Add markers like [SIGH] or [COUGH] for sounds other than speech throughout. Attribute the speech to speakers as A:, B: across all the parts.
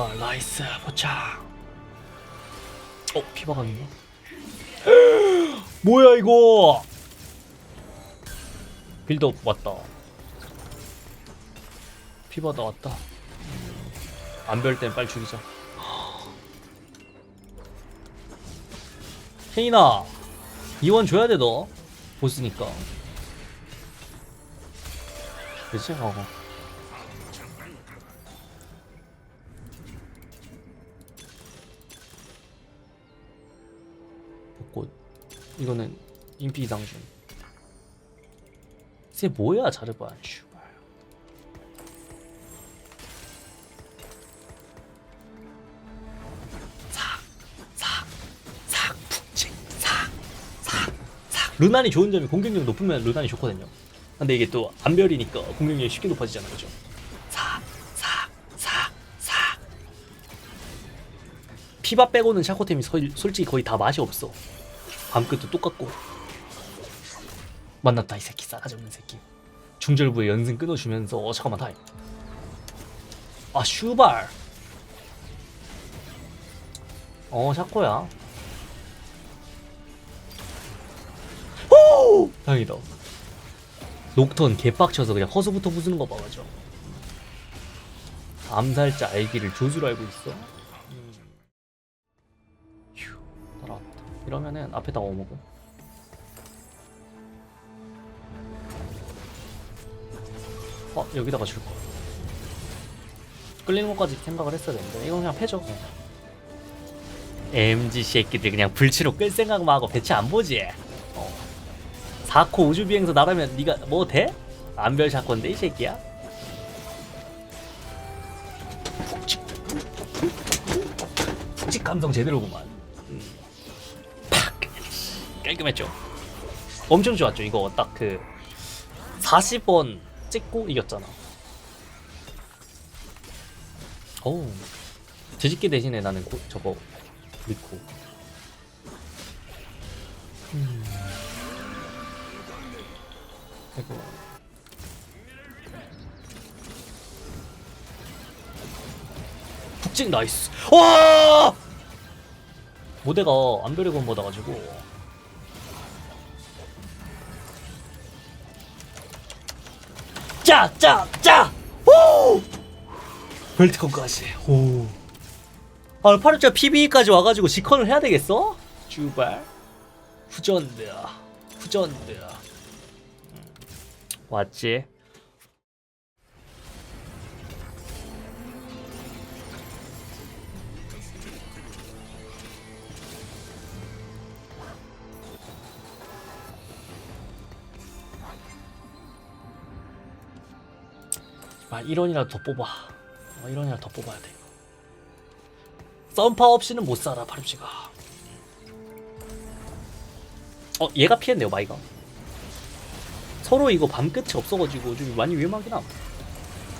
A: 피바 나이스. 포착 어 있나? [GASPS] 뭐야 이거? 빌드업 왔다. 피바다 왔다. 안별 땐 빨리 죽이자. [GASPS] 케이나 이원 줘야 돼 너. 보스니까. 그치? 어. 꽃 이거는 인피 이상 중. 쟤 뭐야 자르바 슈발. 루난이 좋은 점이 공격력 높으면 루난이 좋거든요. 근데 이게 또 안별이니까 공격력이 쉽게 높아지잖아요, 그죠? 피바 빼고는 샤코템이 서- 솔직히 거의 다 맛이 없어. 밤끝도 똑같고. 만났다 이 새끼 싸가지 없는 새끼. 중절부에 연승 끊어주면서 어 잠깐만 타임. 아 슈발. 어 샤코야. 오 다행이다. 녹턴 개빡쳐서 그냥 허수부터 부수는 거 봐가죠. 암살자 알기를 조수로 알고 있어. 이러면은 앞에다가 어먹어. 어, 여기다가 줄 거. 끌리는 것까지 생각을 했어야 되는데 이건 그냥 패죠. MG 새끼들 그냥 불치로 끌 생각만 하고 배치 안 보지. 어. 4코 우주 비행소 나라면 네가 뭐 돼? 안별 샷건데 이 새끼야. 푹직 감성 제대로구만. 깔끔했죠. 엄청 좋았죠. 이거 딱 그 40원 찍고 이겼잖아. 오 뒤집기 대신에 나는 고, 저거 믿고. 음. 북직 나이스. 와! 모대가 안별의 건 받아가지고. 짜! 짜! 짜! 오! 벨트컨까지. 오. 아, 8회차 PB까지 와가지고 직컨을 해야 되겠어? 주발. 후전드야. 후전드야. 음. 왔지? 아 1원이라도 더 뽑아. 어, 1원이라도 더 뽑아야 돼. 썬파 없이는 못 살아 파립시가. 어 얘가 피했네요 마이가. 서로 이거 밤 끝이 없어가지고 좀 많이 위험하긴 함.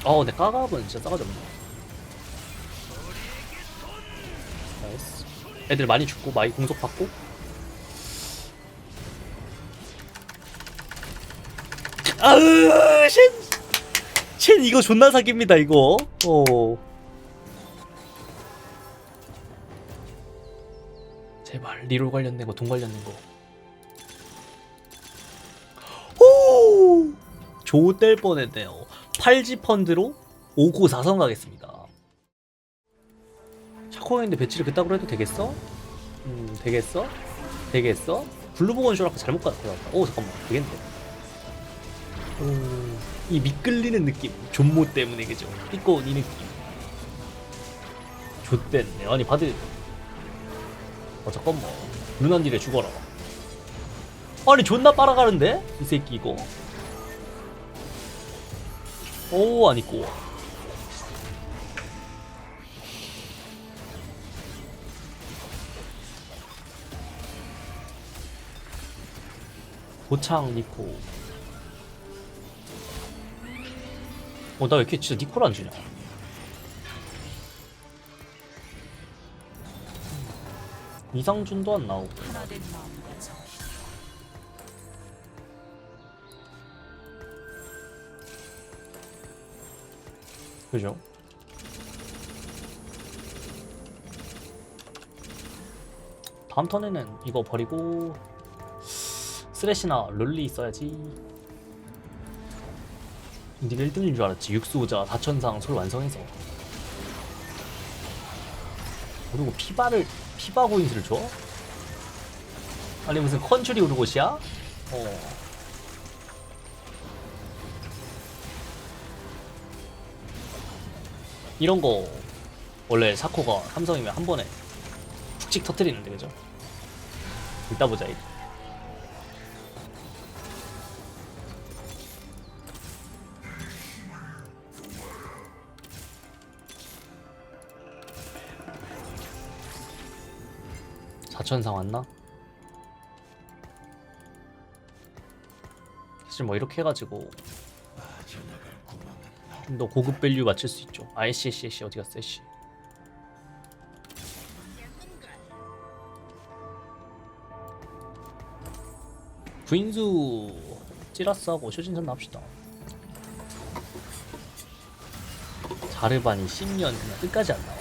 A: 어, 근데 까갑은 진짜 싸가지 없네. 나이스. 애들 많이 죽고 마이 공속 받고. 아으 쉔 쉔 이거 존나 사기입니다 이거. 어. 제발 리롤 관련된 거 돈 관련된 거. 오! 조뗄 뻔했네요. 8지 펀드로 5고 4성 가겠습니다. 샤코형인데 배치를 그따구로 해도 되겠어? 음 되겠어? 되겠어? 블루보건 쇼라크 잘못 갔다 오 잠깐만. 되겠네. 오, 이 미끌리는 느낌. 존모 때문에 그죠? 삐꼬 이 느낌. 좆됐네. 아니 바드 어 잠깐만. 루난딜에 죽어라. 아니 존나 빨아가는데? 이 새끼 이거. 오 아니고 고창 니코 어, 나 왜 이렇게 진짜 니콜 안 주냐? 이상준도 안 나오고. 그죠? 다음 턴에는 이거 버리고 쓰레시나 롤리 있어야지 니가 1등인 줄 알았지 육수오자 4천상 솔 완성해서 그리고 피바를 피바 포인트를 줘? 아니 무슨 컨츄리 우르고시야? 어 이런 거 원래 사코가 삼성이면 한 번에 푹찍 터트리는데 그죠? 이따 보자 이거. 사천상 왔나? 사실 뭐 이렇게 해가지고 좀 더 고급 밸류 맞출 수 있죠. 아 애쉬 애쉬 애쉬 어디 갔어 애쉬. 구인수 찌라스하고 쇼진전 나옵시다. 자르반이 10년 그냥 끝까지 안 나와.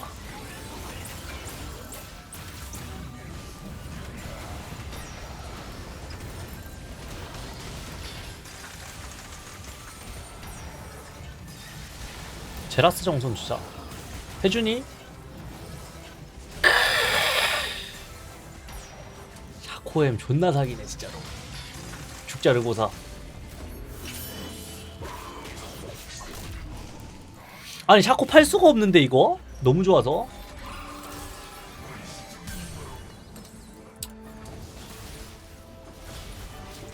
A: 제라스 정선 주자. 해준이? 샤코엠 존나 사기네 진짜로. 죽자르고사. 아니 샤코 팔 수가 없는데 이거? 너무 좋아서.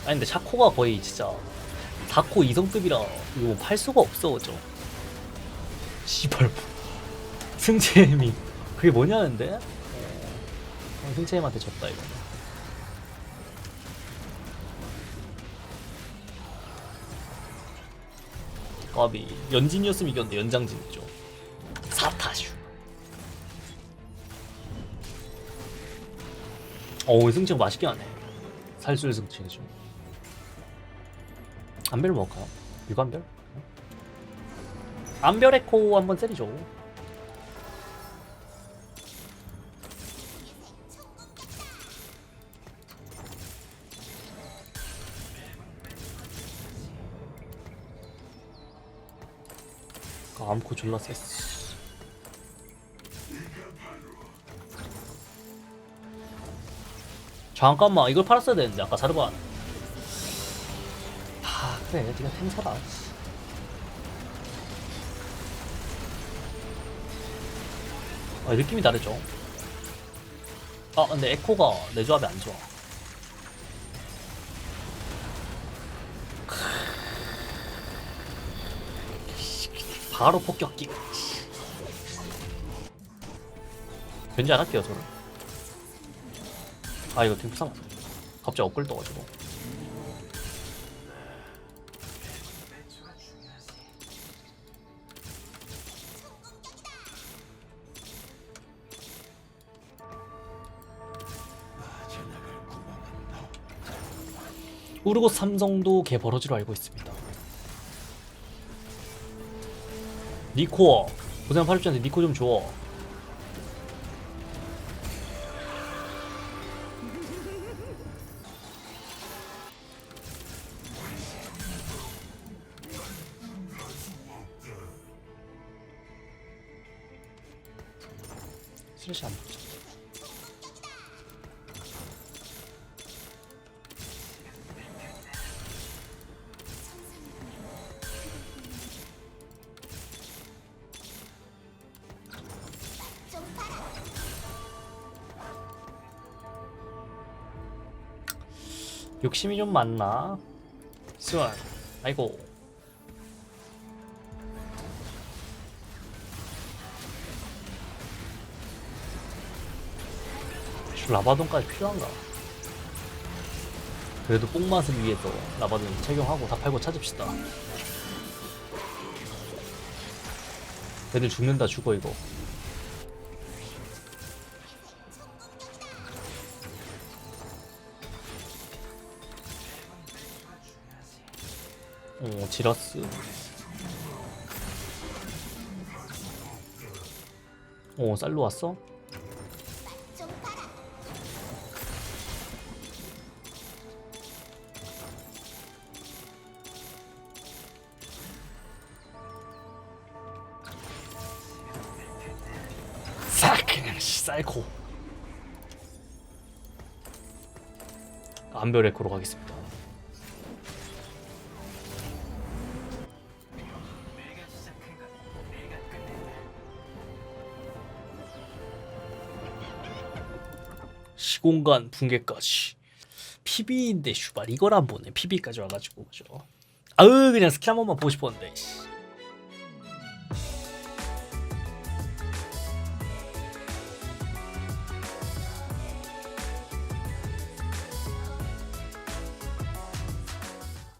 A: 아니 근데 샤코가 거의 진짜 4코 2성급이라 이거 팔 수가 없어 그죠? 씨발. 승채엠이 그게 뭐냐는데? 어, 승채엠한테 졌다 이거. 까비. 연진이었으면 이겼는데 연장진이죠. 사타슈. 어우 승채 맛있게 하네. 살술 승채죠? 안별 먹을까요? 유관별? 안별의 코 한번 때리죠. 아, 암코 졸라 셌어. 잠깐만 이걸 팔았어야 되는데 아까 자르반 아 그래 네가 템사다 아, 느낌이 다르죠. 아, 근데 에코가 내 조합이 안 좋아. 바로 폭격기. 왠지 안 할게요, 저는. 아, 이거 팀 상관 갑자기 엇글 떠가지고. 우르고 삼성도 개 버러지로 알고 있습니다. 니코 고생 80잔인데 니코 좀 줘. 슬래시 안 먹자. 욕심이 좀 많나? 스완 아이고 저 라바돈까지 필요한가? 그래도 뽕맛을 위해서 라바돈 착용하고 다 팔고 찾읍시다 애들 죽는다 죽어 이거 어, 지라스. 어, 쌀로 왔어? 싹 쌀고 안별의 코로 가겠습니다. 시공간 붕괴까지. PB인데 슈발 이걸 안 보네. PB까지 와가지고 그죠? 아으 그냥 스킬 한 번만 보고 싶었는데 씨.